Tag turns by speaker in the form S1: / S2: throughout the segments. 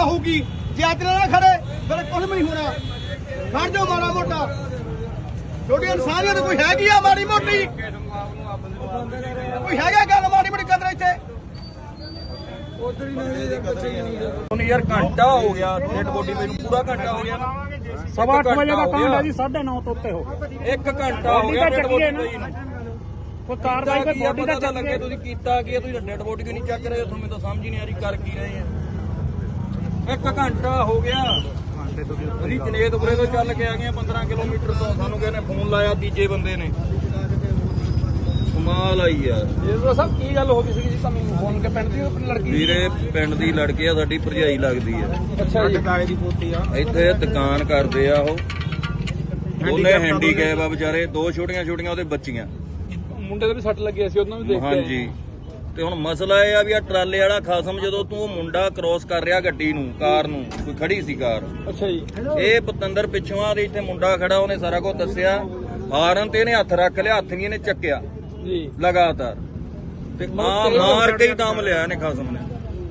S1: ਘਟਨਾ ਹੋਊਗੀ। ਜੇ ਅੱਜ ਨਾ ਖੜੇ ਫਿਰ ਕੁਝ ਵੀ ਨਹੀਂ ਹੋਣਾ। ਖੜ ਜਾਓ ਮਾੜਾ ਮੋਟਾ। ਛੋਟੀ ਇਨਸਾਨੀਅਤ ਕੋਈ ਹੈਗੀ ਆ ਮਾੜੀ ਮੋਟੀ? ਕੋਈ ਹੈਗਾ ਗੱਲ ਮਾੜੀ ਮੋਟੀ ਕਦਰ ਇੱਥੇ?
S2: ਹੁਣ ਯਾਰ ਘੰਟਾ ਹੋ ਗਿਆ ਡੈਡ ਬੋਡੀ ਮੈਨੂੰ ਪੂਰਾ ਘੰਟਾ ਹੋ ਗਿਆ
S3: ਸਵਾ ਅੱਠ ਵਜੇ ਦਾ
S2: ਹੋ
S3: ਕਾਂਡ। ਹੈ ਜੀ 9:30 ਤੋਂ ਉੱਤੇ ਹੋ ਗਿਆ।
S2: ਇੱਕ ਘੰਟਾ ਹੋ ਗਿਆ ਡੈਡ
S3: ਹੈ
S2: ਬੋਡੀ
S3: ਨਾ।
S2: ਨੂੰ
S3: ਕੋਈ ਕਾਰਵਾਈ ਕੋਈ ਬੋਡੀ ਦਾ
S2: ਪਤਾ
S3: ਚੱਲ
S2: ਲੱਗੇ ਤੁਸੀਂ ਕੀਤਾ ਕੀ ਹੈ, ਤੁਸੀਂ ਡੈਡ ਬੋਡੀ ਕਿਉਂ ਨਹੀਂ ਚੱਕ ਰਹੇ ਹੋ? ਤੁਹਾਨੂੰ ਤਾਂ ਸਮਝ ਹੀ ਨਹੀਂ ਆ ਰਹੀ ਕਰ ਕੀ ਰਹੇ ਆ। ਇੱਕ ਘੰਟਾ ਹੋ ਗਿਆ। ਅਸੀਂ ਜਨੇਤਪੁਰੇ ਤੋਂ ਚੱਲ ਕੇ ਆ ਗਏ ਹਾਂ 15 ਕਿਲੋਮੀਟਰ ਤੋਂ। ਸਾਨੂੰ ਕਹਿੰਦੇ ਫੋਨ ਲਾਇਆ ਤੀਜੇ ਬੰਦੇ ਨੇ। ਕਮਾਲ ਆਈ ਯਾਰ।
S3: ਜੀ ਸਾਹਿਬ ਕੀ ਗੱਲ ਹੋ ਗਈ ਸੀ ਜੀ ਤੁਹਾਨੂੰ? ਫੋਨ ਕੇ ਪਿੰਡ ਦੀ ਆਪਣੀ ਲੜਕੀ?
S2: ਵੀਰੇ ਪਿੰਡ ਦੀ ਲੜਕੀ ਆ ਸਾਡੀ ਭਰਜਾਈ ਲੱਗਦੀ ਆ।
S3: ਅੱਛਾ ਜੀ।
S1: ਦੀ ਪੋਤੀ ਆ।
S2: ਇੱਥੇ ਦੁਕਾਨ ਕਰਦੇ ਆ ਉਹ। ਉਹਨੇ ਹੈਂਡੀਕੈਪ ਆ ਵਿਚਾਰੇ ਦੋ ਛੋਟੀਆਂ ਛੋਟੀਆਂ ਉਹਦੇ ਬੱਚੀਆਂ।
S3: ਮੁੰਡੇ ਦੇ ਵੀ ਸੱਟ ਲੱਗੀ ਸੀ ਉਹਨਾਂ ਨੂੰ ਦੇਖ ਕੇ
S2: ਹਾਂਜੀ। ਤੇ ਹੁਣ ਮਸਲਾ ਇਹ ਆ ਵੀ ਆ ਟਰਾਲੇ ਵਾਲਾ ਖਾਸਮ ਜਦੋਂ ਤੂੰ ਉਹ ਮੁੰਡਾ ਕ੍ਰੋਸ ਕਰ ਰਿਹਾ ਗੱਡੀ ਨੂੰ ਕਾਰ ਨੂੰ ਕੋਈ ਖੜੀ ਸੀ ਕਾਰ?
S3: ਅੱਛਾ ਜੀ।
S2: ਇਹ ਪਤੰਦਰ ਪਿੱਛੋਂ ਆ ਦੇ ਇੱਥੇ ਮੁੰਡਾ ਖੜਾ ਉਹਨੇ ਸਾਰਾ ਕੁਝ ਦੱਸਿਆ। ਹਾਰਨ ਤੇ ਇਹਨੇ ਹੱਥ ਰੱਖ ਲਿਆ ਹੱਥ ਵੀ ਇਹਨੇ ਚੱਕਿਆ।
S3: ਜੀ।
S2: ਲਗਾਤਾਰ। ਤੇ ਆ ਮਾਰ ਕੇ ਹੀ ਦਮ ਲਿਆ ਇਹਨੇ ਖਾਸਮ ਨੇ।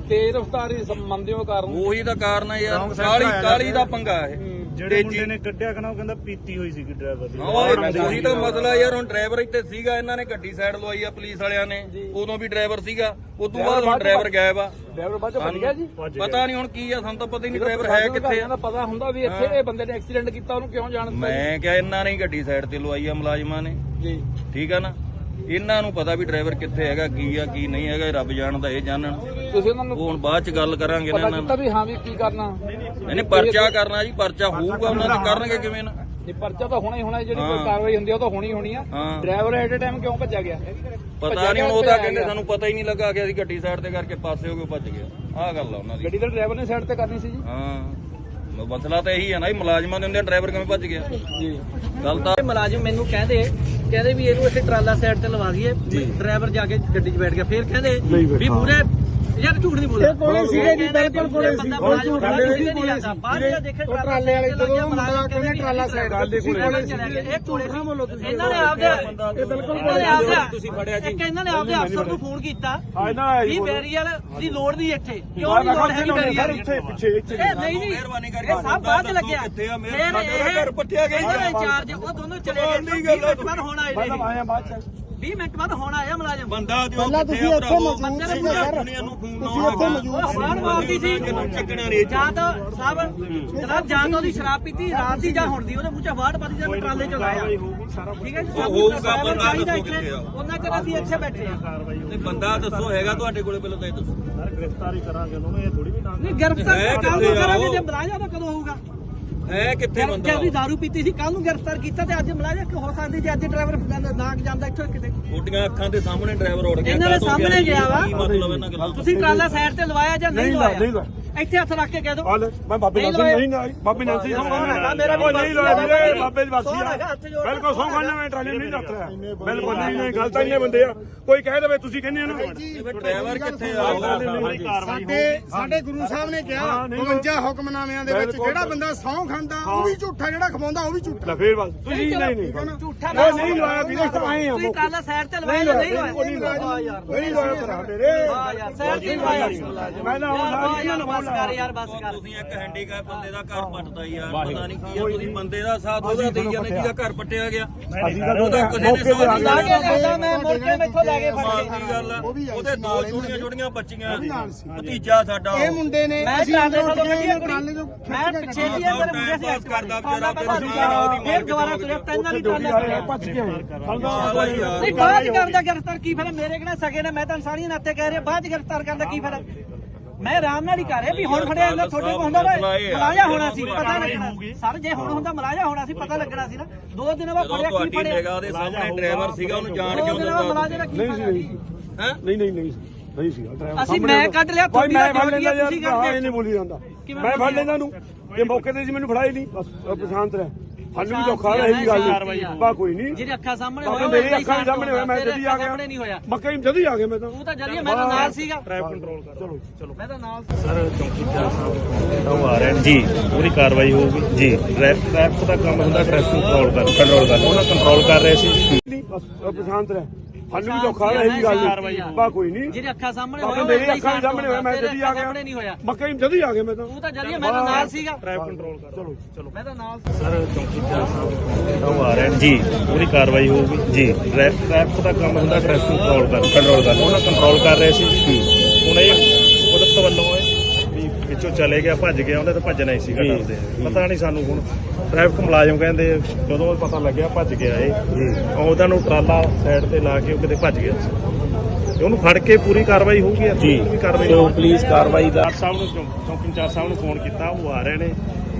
S3: ਤੇਜ਼ ਰਫ਼ਤਾਰੀ ਸੰਬੰਧਿਓ ਕਾਰਨ।
S2: ਉਹੀ ਤਾਂ ਕਾਰਨ ਆ ਯਾਰ ਕਾਲੀ ਕਾਲੀ ਦਾ ਪੰਗਾ ਇਹ।
S4: ਜਿਹੜੇ ਮੁੰਡੇ ਨੇ ਕੱਢਿਆ ਕਨਾ ਉਹ ਕਹਿੰਦਾ ਪੀਤੀ ਹੋਈ ਸੀਗੀ ਡਰਾਈਵਰ ਦੀ।
S2: ਉਹ ਉਹੀ ਤਾਂ ਮਸਲਾ ਯਾਰ ਹੁਣ ਡਰਾਈਵਰ ਇੱਥੇ ਸੀਗਾ ਇਹਨਾਂ ਨੇ ਗੱਡੀ ਸਾਈਡ ਲਵਾਈ ਆ ਪੁਲਿਸ ਵਾਲਿਆਂ ਨੇ। ਉਦੋਂ ਵੀ ਡਰਾਈਵਰ ਸੀਗਾ ਉਸ ਤੋਂ ਬਾਅਦ ਹੁਣ ਡਰਾਈਵਰ ਗਾਇਬ ਆ।
S3: ਡਰਾਈਵਰ ਬਾਅਦ ਚ ਬਣ ਗਿਆ ਜੀ।
S2: ਪਤਾ ਨਹੀਂ ਹੁਣ ਕੀ ਆ ਸਾਨੂੰ ਤਾਂ ਪਤਾ ਹੀ ਨਹੀਂ ਡਰਾਈਵਰ ਹੈ ਕਿੱਥੇ ਆ।
S3: ਦਾ ਪਤਾ ਹੁੰਦਾ ਵੀ ਇੱਥੇ ਇਹ ਬੰਦੇ ਨੇ ਐਕਸੀਡੈਂਟ ਕੀਤਾ ਉਹਨੂੰ ਕਿਉਂ ਜਾਣ ਦਿੱਤਾ
S2: ਮੈਂ ਕਿਹਾ ਇਹਨਾਂ ਨੇ ਹੀ ਗੱਡੀ ਸਾਈਡ ਤੇ ਲਵਾਈ ਆ ਮੁਲਾਜ਼ਮਾਂ ਨੇ।
S3: ਜੀ।
S2: ਠੀਕ ਆ ਨਾ? ਇਹਨਾਂ ਨੂੰ ਪਤਾ ਵੀ ਡਰਾਈਵਰ ਕਿੱਥੇ ਹੈਗਾ ਕੀ ਆ ਕੀ ਨਹੀਂ ਹੈਗਾ ਰੱਬ ਜਾਣਦਾ ਇਹ ਜਾਣਨ।
S3: ਤੁਸੀਂ ਉਹਨਾਂ ਨੂੰ
S2: ਹੁਣ ਬਾਅਦ ਚ ਗੱਲ ਕਰਾਂਗੇ ਨਾ
S3: ਪਤਾ
S2: ਇਹਨਾਂ
S3: ਕੀਤਾ ਵੀ ਹਾਂ ਵੀ ਕੀ ਕਰਨਾ।
S2: ਨਾਲ ਇਹਨੇ ਪਰਚਾ ਕਰਨਾ ਜੀ ਪਰਚਾ ਹੋਊਗਾ ਉਹਨਾਂ ਦੇ ਕਰਨਗੇ ਕਿਵੇਂ ਨਾ।
S3: ਇਹ ਪਰਚਾ ਤਾਂ ਹੋਣਾ ਹੀ ਹੋਣਾ ਜਿਹੜੀ
S2: ਹਾਂ।
S3: ਕੋਈ ਕਾਰਵਾਈ ਹੁੰਦੀ ਆ ਉਹ ਤਾਂ ਹੋਣੀ ਹੋਣੀ ਆ।
S2: ਹਾਂ।
S3: ਡਰਾਈਵਰ ਐਟ ਟਾਈਮ ਕਿਉਂ ਭੱਜਿਆ ਗਿਆ?
S2: ਪਤਾ ਨਹੀਂ ਹੁਣ ਉਹ ਤਾਂ ਕਹਿੰਦੇ ਸਾਨੂੰ ਪਤਾ ਹੀ ਨਹੀਂ ਲੱਗਾ ਕਿ ਅਸੀਂ ਗੱਡੀ ਸਾਈਡ ਤੇ ਕਰਕੇ ਪਾਸੇ ਹੋ ਕੇ ਭੱਜ ਗਏ। ਆਹ ਗੱਲ ਆ ਉਹਨਾਂ ਦੀ।
S3: ਗੱਡੀ ਦਾ ਡਰਾਈਵਰ ਨੇ ਸਾਈਡ ਤੇ ਕਰਨੀ ਸੀ ਜੀ।
S2: ਹਾਂ। ਮਸਲਾ ਤਾਂ ਇਹੀ ਹੈ ਨਾ ਵੀ ਮੁਲਾਜ਼ਮਾਂ ਦੇ ਹੁੰਦੇ ਡਰਾਈਵਰ ਕਿਵੇਂ ਭੱਜ ਗਿਆ।
S3: ਜੀ।
S2: ਗੱਲ ਤਾਂ
S5: ਇਹ ਮੁਲਾਜ਼ਮ ਮੈਨੂੰ ਕਹਿੰਦੇ ਕਹਿੰਦੇ ਵੀ ਇਹਨੂੰ ਇੱਥੇ ਟਰਾਲਾ ਸਾਈਡ ਤੇ ਲਵਾ ਦਈਏ। ਡਰਾਈਵਰ ਜਾ ਕੇ ਗੱਡੀ 'ਚ ਬੈਠ ਗਿਆ। ਫਿਰ ਕਹਿੰਦੇ ਵੀ ਪੂਰੇ ਯਾਰ ਝੂਠ ਨਹੀਂ ਬੋਲਦਾ। ਕੋਲੇ ਸੀਗੇ ਜੀ ਬਿਲਕੁਲ ਕੋਲੇ ਸੀ ਬਾਹਰ ਜਾ ਦੇਖੇ ਟਰਾਲੇ ਵਾਲੇ ਜਦੋਂ ਮੁੰਡਾ ਕਹਿੰਦੇ ਟਰਾਲਾ ਸਾਈਡ ਤੇ ਕੋਲੇ ਇਹ ਕੋਲੇ ਸੀ ਬੋਲੋ ਤੁਸੀਂ ਇਹਨਾਂ ਨੇ ਆਪਦੇ ਇਹ ਬਿਲਕੁਲ ਕੋਲੇ ਆਪਦੇ ਤੁਸੀਂ ਫੜਿਆ ਜੀ। ਇਹਨਾਂ ਨੇ ਆਪਦੇ ਅਫਸਰ ਨੂੰ ਫੋਨ ਕੀਤਾ। ਵੀ ਬੈਰੀਅਰ ਦੀ ਲੋੜ ਨਹੀਂ ਇੱਥੇ। ਕਿਉਂ ਨਹੀਂ ਲੋੜ ਹੈ ਬੈਰੀਅਰ
S4: ਇੱਥੇ ਪਿੱਛੇ ਇੱਥੇ
S5: ਇਹ ਨਹੀਂ ਜੀ
S2: ਮਿਹਰਬਾਨੀ ਕਰਕੇ
S5: ਇਹ ਸਭ ਬਾਅਦ ਲੱਗਿਆ?
S2: ਮੇਰੇ
S5: ਇਹ
S2: ਘਰ ਪੱਟਿਆ ਗਿਆ
S5: ਇੰਚਾਰਜ ਉਹ ਦੋਨੋਂ ਚਲੇ ਗਏ। 20 ਮਿੰਟ ਬਾਅਦ ਹੁਣ ਆਏ ਨੇ।
S4: ਆਇਆ ਬਾਅਦ ਚ।
S5: 20 ਮਿੰਟ ਬਾਅਦ ਹੁਣ ਆਇਆ ਮੁਲਾਜ਼ਮ
S2: ਬੰਦਾ ਦਿਓ ਕਿੱਥੇ ਆ ਭਰਾਵੋ ਦੁਨੀਆ ਨੂੰ ਫੋਨ ਨਾ
S5: ਉਹ ਫਰਾਨ ਮਾਰਦੀ ਸੀ।
S2: ਚੱਕਣਾ ਨਹੀਂ
S5: ਜਾਂ ਤਾਂ ਸਾਹਿਬ ਜਨਾਬ ਜਾਂ ਤਾਂ ਉਹਦੀ ਸ਼ਰਾਬ ਪੀਤੀ ਰਾਤ ਦੀ ਜਾਂ ਹੁਣ ਦੀ ਉਹਦੇ ਮੂੰਹ ਚ ਵਾੜ ਪਾਦੀ ਜਾਂ ਟਰਾਲੇ ਚ ਲਾਇਆ ਠੀਕ ਹੈ ਜੀ
S2: ਉਹ ਹੋਊਗਾ, ਬੰਦਾ ਦੱਸੋ
S5: ਇੱਥੇ।
S2: ਕਿੱਥੇ ਆ।
S5: ਉਹਨਾਂ ਚਿਰ ਅਸੀਂ ਇੱਥੇ ਬੈਠੇ ਆ
S2: ਤੇ ਬੰਦਾ ਦੱਸੋ ਹੈਗਾ ਤੁਹਾਡੇ ਕੋਲੇ ਪਹਿਲਾਂ ਤਾਂ ਇਹ ਦੱਸੋ।
S4: ਸਰ ਗ੍ਰਿਫਤਾਰੀ ਕਰਾਂਗੇ ਉਹਨੂੰ ਇਹ ਥੋੜੀ ਵੀ ਨਾ
S5: ਨਹੀਂ ਗ੍ਰਿਫਤਾਰ ਕਰਾਂਗੇ? ਜੇ ਮਲਾਜਾ ਤਾਂ ਕਦੋਂ ਹੋਊਗਾ?
S2: ਹੈ ਕਿੱਥੇ ਬੰਦਾ
S5: ਜਦ ਵੀ ਦਾਰੂ ਪੀਤੀ ਸੀ ਕੱਲ ਨੂੰ ਗ੍ਰਿਫਤਾਰ ਕੀਤਾ ਤੇ ਅੱਜ ਮਲਾਜਾ ਕਿ ਹੋ ਸਕਦੀ ਜੇ ਅੱਜ ਡਰਾਈਵਰ ਨਾਕ ਜਾਂਦਾ ਇੱਥੋਂ ਕਿਤੇ
S2: ਛੋਟੀਆਂ ਅੱਖਾਂ ਦੇ ਸਾਹਮਣੇ ਡਰਾਈਵਰ ਉੜ ਗਿਆ
S5: ਇਹਨਾਂ ਦੇ
S2: ਕਾਹਤੋਂ
S5: ਸਾਹਮਣੇ ਗਿਆ ਵਾ।
S2: ਕੀ ਮਤਲਬ ਇਹਨਾਂ ਗੱਲਾਂ ਦਾ?
S5: ਤੁਸੀਂ ਟਰਾਲਾ ਸਾਈਡ ਤੇ ਲਵਾਇਆ ਜਾਂ ਨਹੀਂ
S4: ਨਹੀਂ ਲਾ- ਨਹੀਂ
S5: ਲਵਾਇਆ ਇੱਥੇ ਹੱਥ ਰੱਖ ਕੇ ਕਹਿ ਦਿਓ
S4: ਹਾਲ ਮੈਂ ਬਾਬੇ ਨਾਲ
S5: ਨਹੀਂ
S4: ਨਹੀਂ ਨਾ ਬਾਬੇ ਨਾਲ ਸੀ
S5: ਮੇਰਾ ਵੀ
S4: ਨਹੀਂ ਲਾਇਆ ਵੀਰੇ
S5: ਬਾਬੇ
S4: ਦੀ ਵਾਸੀ
S5: ਸੌ
S4: ਆ ਬਿਲਕੁਲ ਸੌ ਖਾਨਾ ਮੈਂ ਟਰਾਲੀ ਨਹੀਂ ਰੱਖ ਰਿਹਾ ਬਿਲਕੁਲ ਨਹੀਂ ਨਹੀਂ ਗੱਲ ਤਾਂ ਇੰਨੇ ਬੰਦੇ ਆ। ਕੋਈ ਕਹਿ ਦੇਵੇ ਤੁਸੀਂ ਕਹਿੰਦੇ ਹੋ ਨਾ।
S2: ਡਰਾਈਵਰ ਕਿੱਥੇ ਆ?
S1: ਸਾਡੇ ਸਾਡੇ ਗੁਰੂ ਸਾਹਿਬ ਨੇ ਕਿਹਾ 52 ਹੁਕਮਨਾਮਿਆਂ ਦੇ ਵਿੱਚ ਜਿਹੜਾ ਬੰਦਾ ਸਹੁੰ ਖਾਂਦਾ ਉਹ ਵੀ ਝੂਠਾ ਜਿਹੜਾ ਖਵਾਉਂਦਾ ਉਹ ਵੀ ਝੂਠਾ।
S4: ਲੈ ਫੇਰ ਬਸ। ਤੁਸੀਂ ਨਹੀਂ ਨਹੀਂ
S5: ਝੂਠਾ
S4: ਉਹ ਨਹੀਂ ਲਾਇਆ ਵੀਰੇ ਤਾਂ ਆਏ ਆ
S5: ਤੁਸੀਂ ਟਰਾਲਾ ਸਾਈਡ ਤੇ ਲਵਾਇਆ ਨਹੀਂ ਲਵਾਇਆ ਵਾਹ ਯਾਰ
S4: ਨਹੀਂ ਲਾਇਆ ਭਰਾ ਮੇਰੇ
S5: ਵਾਹ ਯਾਰ ਸਾਈਡ ਤੇ ਲਵਾਇਆ
S4: ਮੈਂ ਨਾ ਹੁਣ
S5: ਯਾਰ ਬਸ ਕਰ ਯਾਰ ਬਸ ਕਰ।
S2: ਤੁਸੀਂ ਇੱਕ ਹੈਂਡੀਕੈਪ ਬੰਦੇ ਦਾ ਘਰ ਪੱਟਦਾ ਯਾਰ ਪਤਾ ਨਹੀਂ ਕੀ ਆ ਤੁਸੀਂ ਬੰਦੇ ਦਾ ਸਾਥ ਉਹਦਾ ਦੇਈ ਜਾਂਦੇ ਜਿਹਦਾ ਘਰ ਪੱਟਿਆ ਗਿਆ।
S4: ਅਸੀਂ ਤਾਂ
S2: ਉਹਦਾ ਕਿਸੇ ਨੇ
S4: ਮੌਕੇ ਤੇ ਆ
S2: ਸਾਥ
S5: ਲਾ
S2: ਨਹੀਂ
S5: ਕੇ ਲਿਆਂਦਾ ਮੈਂ ਮੁੜ ਕੇ ਮੈਥੋਂ ਲੈ ਕੇ ਫੜ
S2: ਕਮਾਲ
S5: ਕੇ।
S2: ਦੀ ਗੱਲ ਆ। ਉਹਦੇ ਦੋ ਛੋਟੀਆਂ ਛੋਟੀਆਂ ਬੱਚੀਆਂ ਭਤੀਜਾ ਸਾਡਾ
S1: ਇਹ ਮੁੰਡੇ ਨੇ
S5: ਮੈਂ
S1: ਅਸੀਂ
S5: ਟਰਾਲੇ
S1: ਅੰਦਰੋਂ
S5: ਤੋਂ
S1: ਉੱਠ ਕੇ
S5: ਕੱਢੀ
S1: ਟਰਾਲੇ ਤੋਂ
S5: ਮੈਂ ਪਿੱਛੇ ਦੀ ਅੰਦਰ ਮੁੰਡੇ ਸੀ
S2: ਪਾਸ ਕਰਦਾ ਵਿਚਾਰਾ ਤੇ
S5: ਫਿਰ
S2: ਉਹਦੀ
S5: ਦੁਬਾਰਾ ਤੁਰਿਆ ਤਿੰਨ ਵਾਲੀ ਟਰਾਲਾ
S4: ਭੱਜ ਕੇ ਆਏ।
S2: ਸਾਲਾ ਯਾਰ।
S5: ਨਹੀਂ ਬਾਅਦ ਚ ਕਰਦਾ ਗ੍ਰਿਫਤਾਰ ਕੀ ਫਿਰ ਮੇਰੇ ਕਿਹੜਾ ਸਕੇ ਨੇ ਮੈਂ ਤਾਂ ਇਨਸਾਨੀ ਨਾਤੇ ਕਹਿ ਰਿਹਾ ਬਾਅਦ ਚ ਗ੍ਰਿਫਤਾਰ ਕਰਦਾ ਕੀ ਫਿਰ ਮੈਂ ਆਰਾਮ ਨਾਲ ਹੀ ਕਰ ਰਿਹਾ ਵੀ ਹੁਣ ਫੜਿਆ ਜਾਂਦਾ ਤੁਹਾਡੇ ਕੋਲ ਹੁੰਦਾ ਵਾ ਮਲਾਜਾ ਹੋਣਾ ਸੀ ਪਤਾ ਲੱਗਣਾ ਸਰ ਜੇ ਹੁਣ ਹੁੰਦਾ ਮਲਾਜਾ ਹੋਣਾ ਸੀ ਪਤਾ ਲੱਗਣਾ ਸੀ ਨਾ। ਦੋ ਦਿਨ ਬਾਅਦ ਫੜਿਆ ਕੀ ਫੜਿਆ?
S2: ਨਿਗਾਹ ਦੇ ਸਾਹਮਣੇ ਡਰਾਈਵਰ ਸੀਗਾ ਉਹਨੂੰ ਜਾਣ ਕਿਉਂ ਦਿੱਤਾ?
S4: ਨਹੀਂ
S5: ਫੜਿਆ
S4: ਸੀ
S2: ਹੈ?
S4: ਨਹੀਂ ਨਹੀਂ ਨਹੀਂ। ਨਹੀਂ ਸੀ ਡਰਾਈਵਰ
S5: ਅਸੀਂ ਮੈਂ ਕੱਢ ਲਿਆ ਤੁਹਾਡੀ
S4: ਮੈਂ ਫੜ ਲੈਂਦਾ ਯਾਰ
S5: ਤੁਸੀਂ ਕਰਦੇ
S4: ਨਹੀਂ ਬੋਲੀ ਜਾਂਦਾ। ਮੈਂ ਫੜ ਲੈਂਦਾ ਨੂੰ ਇਹ ਮੌਕੇ ਤੇ ਸੀ ਮੈਨੂੰ ਫੜਾਈ ਨਹੀਂ। ਬਸ ਅਹ ਪਛਾਣ ਤੇ ਸਾਨੂੰ ਵੀ ਧੋਖਾ
S5: ਸ਼ਾਂਤੀ
S4: ਰਹੀ ਗੱਲ। ਬਾ ਕੋਈ ਨਹੀਂ।
S5: ਜਿਹਦੇ ਅੱਖਾਂ ਸਾਹਮਣੇ ਹੋਇਆ
S4: ਮੇਰੀ ਅੱਖਾਂ ਸਾਹਮਣੇ ਹੋਇਆ ਮੈਂ ਜਦੀ ਆ ਗਿਆ।
S5: ਸਾਹਮਣੇ ਨਹੀਂ ਹੋਇਆ।
S4: ਮੱਕਾ ਹੀ ਜਦੀ ਆ ਗਿਆ ਮੈਂ ਤਾਂ।
S5: ਤੂੰ ਤਾਂ ਜਦੀ ਮੈਂ ਤਾਂ ਨਾਲ ਸੀਗਾ।
S4: ਟ੍ਰੈਫਿਕ ਕੰਟਰੋਲ ਕਰ। ਚਲੋ ਚਲੋ।
S5: ਮੈਂ ਤਾਂ ਨਾਲ
S6: ਸਰ ਚੌਕੀਦਾਰ ਸਾਹਿਬ ਉਹ ਆ ਰਹੇ ਨੇ। ਜੀ ਪੂਰੀ ਕਾਰਵਾਈ ਹੋਊਗੀ। ਜੀ ਟ੍ਰੈਫਿਕ ਦਾ ਕੰਮ ਹੁੰਦਾ ਟ੍ਰੈਫਿਕ ਕੰਟਰੋਲ ਕਰ ਕੰਟਰੋਲ ਕਰ। ਉਹਨਾਂ ਕੰਟਰੋਲ ਕਰ ਰਹੇ ਸੀ।
S4: ਬਸ ਅਹ ਪਛਾਣ ਤੇ ਸਾਨੂੰ ਵੀ ਧੋਖਾ ਹੈ ਇਹ ਗੱਲ ਬਾ ਕੋਈ ਨਹੀਂ।
S5: ਜਿਹਦੇ ਅੱਖਾਂ ਸਾਹਮਣੇ ਹੋਇਆ
S4: ਮੇਰੀ ਅੱਖਾਂ ਸਾਹਮਣੇ ਹੋਇਆ ਮੈਂ ਜਦੀ ਆ ਗਿਆ।
S5: ਹੋਇਆ।
S4: ਮੱਕੇ ਜਦੀ ਆ ਗਿਆ ਮੈਂ ਤਾਂ।
S5: ਤੂੰ ਤਾਂ ਜਦੀ ਮੈਂ ਤਾਂ ਨਾਲ ਸੀਗਾ।
S6: ਟ੍ਰੈਫਿਕ ਕੰਟਰੋਲ ਕਰ। ਚਲੋ ਚਲੋ।
S5: ਮੈਂ ਤਾਂ ਨਾਲ
S6: ਸਰ ਚੌਂਕੀਦਾਰ ਸਾਹਿਬ ਉਹ ਆ ਰਹੇ ਨੇ। ਜੀ ਪੂਰੀ ਕਾਰਵਾਈ ਹੋਊਗੀ। ਜੀ ਟ੍ਰੈਫਿਕ ਦਾ ਕੰਮ ਹੁੰਦਾ ਟ੍ਰੈਫਿਕ ਕੰਟਰੋਲ ਕਰ ਕੰਟਰੋਲ ਕਰ। ਉਹਨਾਂ ਕੰਟਰੋਲ ਕਰ ਰਹੇ ਸੀ। ਹੁਣ ਇਹ ਹੈ ਵਿੱਚੋਂ ਚਲੇ ਗਿਆ ਭੱਜ ਗਿਆ ਉਹਨੇ ਤਾਂ ਭੱਜਣਾ ਹੀ ਸੀਗਾ ਡਰਦੇ ਪਤਾ ਨਹੀਂ ਸਾਨੂੰ ਹੁਣ ਟ੍ਰੈਫਿਕ ਮੁਲਾਜ਼ਮ ਕਹਿੰਦੇ ਜਦੋਂ ਪਤਾ ਲੱਗਿਆ ਭੱਜ ਗਿਆ ਇਹ ਉਹਦਾ ਨੂੰ ਟਰਾਲਾ ਸਾਈਡ ਤੇ ਲਾ ਕੇ ਉਹ ਕਿਤੇ ਭੱਜ ਗਿਆ। ਉਹਨੂੰ ਫੜ ਕੇ ਪੂਰੀ ਕਾਰਵਾਈ ਹੋਊਗੀ ਜੀ।
S7: ਸੋ ਪੁਲਿਸ ਕਾਰਵਾਈ ਦਾ
S6: ਸਾਹਿਬ ਨੂੰ ਚੌਂਕੀ ਇੰਚਾਰਜ ਸਾਹਿਬ ਨੂੰ ਫੋਨ ਕੀਤਾ ਉਹ ਆ ਰਹੇ ਨੇ।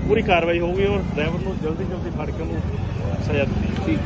S6: ਪੂਰੀ ਕਾਰਵਾਈ ਹੋਊਗੀ ਔਰ ਡਰਾਈਵਰ ਨੂੰ ਜਲਦੀ ਜਲਦੀ ਫੜ ਕੇ ਉਹਨੂੰ ਸਜ਼ਾ ਦਿੱਤੀ